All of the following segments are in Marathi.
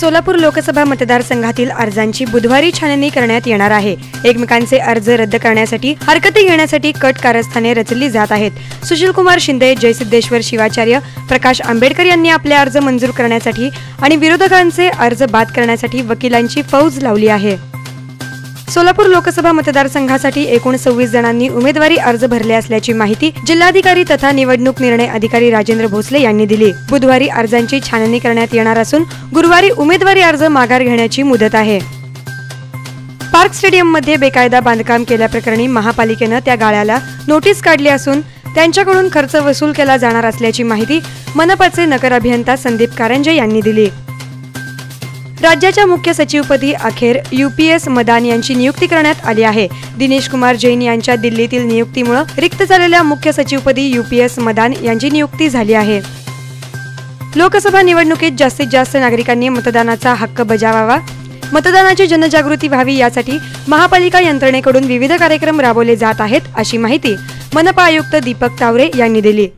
सोलापूर लोकसभा मतदारसंघातील अर्जांची बुधवारी छाननी करण्यात येणार आहे. एकमेकांचे अर्ज रद्द करण्यासाठी हरकती घेण्यासाठी कट कारस्थाने रचली जात आहेत. सुशीलकुमार शिंदे जयसिद्धेश्वर शिवाचार्य प्रकाश आंबेडकर यांनी आपले अर्ज मंजूर करण्यासाठी आणि विरोधकांचे अर्ज बाद करण्यासाठी वकिलांची फौज लावली आहे. सोलापूर लोकसभा मतदारसंघासाठी एकूण सव्वीस जणांनी उमेदवारी अर्ज भरले असल्याची माहिती जिल्हाधिकारी तथा निवडणूक निर्णय अधिकारी राजेंद्र भोसले यांनी दिली. बुधवारी अर्जांची छाननी करण्यात येणार असून गुरुवारी उमेदवारी अर्ज माघार घेण्याची मुदत आहे. पार्क स्टेडियममध्ये बेकायदा बांधकाम केल्याप्रकरणी महापालिकेनं त्या गाळ्याला नोटीस काढली असून त्यांच्याकडून खर्च वसूल केला जाणार असल्याची माहिती मनपाचे नगर अभियंता संदीप कारंजे यांनी दिली. राज्याच्या मुख्य सचिवपदी अखेर यू पी एस मदान यांची नियुक्ती करण्यात आली आहे. दिनेश कुमार जैन यांच्या दिल्लीतील नियुक्तीमुळे रिक्त झालेल्या मुख्य सचिवपदी यू पी एस मदान यांची नियुक्ती झाली आहे. लोकसभा निवडणुकीत जास्तीत जास्त नागरिकांनी मतदानाचा हक्क बजावावा. मतदानाची जनजागृती व्हावी यासाठी महापालिका यंत्रणेकडून विविध कार्यक्रम राबवले जात आहेत अशी माहिती मनपा आयुक्त दीपक तावरे यांनी दिली.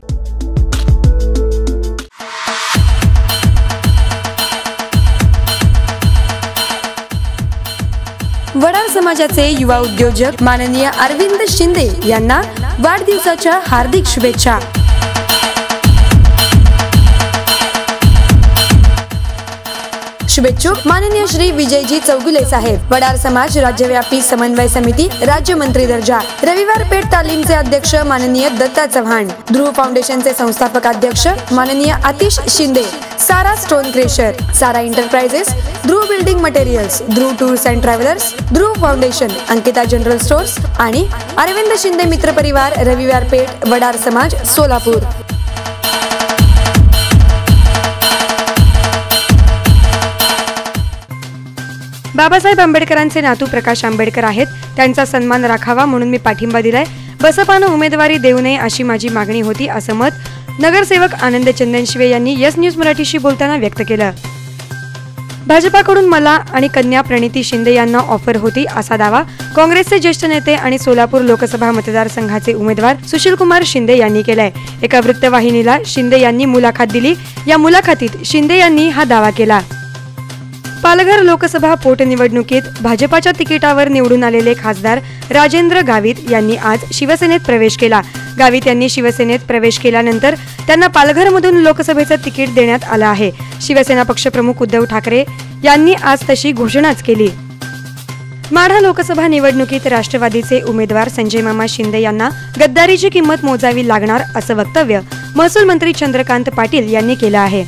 वडार समाजाचे युवा उद्योजक माननीय अरविंद शिंदे यांना वाढदिवसाच्या हार्दिक शुभेच्छा. शुभेच्छुक माननीय श्री विजयजी चौगुले साहेब वडार समाज राज्यव्यापी समन्वय समिती राज्यमंत्री दर्जा. रविवार पेठ तालीमचे अध्यक्ष माननीय दत्ता चव्हाण ध्रुव फाउंडेशनचे संस्थापक अध्यक्ष माननीय Atish Shinde Sara stone crusher Sara enterprises Dhruv building materials Dhruv tours and travellers Dhruv foundation Ankita general stores आणि अरविंद शिंदे मित्र परिवार रविवार पेठ वडार समाज सोलापूर. बाबासाहेब आंबेडकरांचे नातू प्रकाश आंबेडकर आहेत. त्यांचा सन्मान राखावा म्हणून मी पाठिंबा दिलाय. बसपानं उमेदवारी देऊ नये अशी माझी मागणी होती असं मत नगरसेवक आनंद चंदनशिवे यांनी यस न्यूज मराठीशी बोलताना व्यक्त केलं. भाजपाकडून मला आणि कन्या प्रणिती शिंदे यांना ऑफर होती असा दावा काँग्रेसचे ज्येष्ठ नेते आणि सोलापूर लोकसभा मतदारसंघाचे उमेदवार सुशीलकुमार शिंदे यांनी केलाय. एका वृत्तवाहिनीला शिंदे यांनी मुलाखत दिली. या मुलाखतीत शिंदे यांनी हा दावा केला. पालघर लोकसभा पोटनिवडणुकीत भाजपाच्या तिकिटावर निवडून आलेले खासदार राजेंद्र गावित यांनी आज शिवसेनेत प्रवेश केला. गावित यांनी शिवसेनेत प्रवेश केल्यानंतर त्यांना पालघरमधून लोकसभेचं तिकीट देण्यात आलं आहे. शिवसेना पक्षप्रमुख उद्धव ठाकरे यांनी आज तशी घोषणाच केली. माढा लोकसभा निवडणुकीत राष्ट्रवादीचे उमेदवार संजय मामा शिंदे यांना गद्दारीची किंमत मोजावी लागणार असं वक्तव्य महसूल मंत्री चंद्रकांत पाटील यांनी केलं आहे.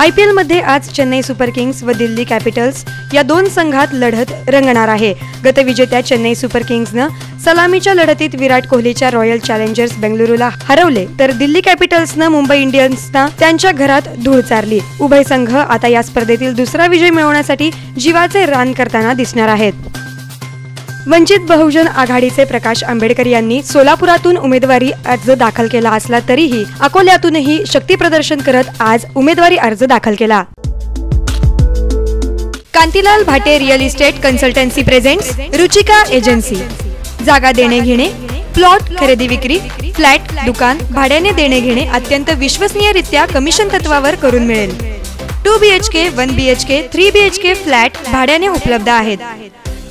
आय पी एलमध्ये आज चेन्नई सुपर किंग्स व दिल्ली कॅपिटल्स या दोन संघात लढत रंगणार आहे. गतविजेत्या चेन्नई सुपर किंग्सनं सलामीच्या लढतीत विराट कोहलीच्या रॉयल चॅलेंजर्स बेंगलुरूला हरवले तर दिल्ली कॅपिटल्सनं मुंबई इंडियन्सना त्यांच्या घरात धूळ चारली. उभय संघ आता या स्पर्धेतील दुसरा विजय मिळवण्यासाठी जीवाचे रान करताना दिसणार आहेत. वंचित बहुजन आघाडीचे प्रकाश आंबेडकर यांनी सोलापुरातून उमेदवारी अर्ज दाखल केला असला तरीही अकोल्यातूनही शक्ती प्रदर्शन करत आज उमेदवारी अर्ज दाखल केला. Kantilal Bhate real estate consultancy presents Ruchika agency. जागा देणे घेणे प्लॉट खरेदी विक्री फ्लॅट दुकान भाड्याने देणे घेणे अत्यंत विश्वसनीयरित्या कमिशन तत्वावर करून मिळेल. Two B H K one B H K three B H K flat भाड्याने उपलब्ध आहेत.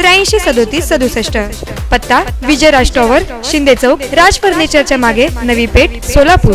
त्र्याऐंशी सदोतीस सदुसष्ट. पत्ता विजय राज टॉवर शिंदे चौक राज फर्निचरच्या मागे नवी पेठ सोलापूर.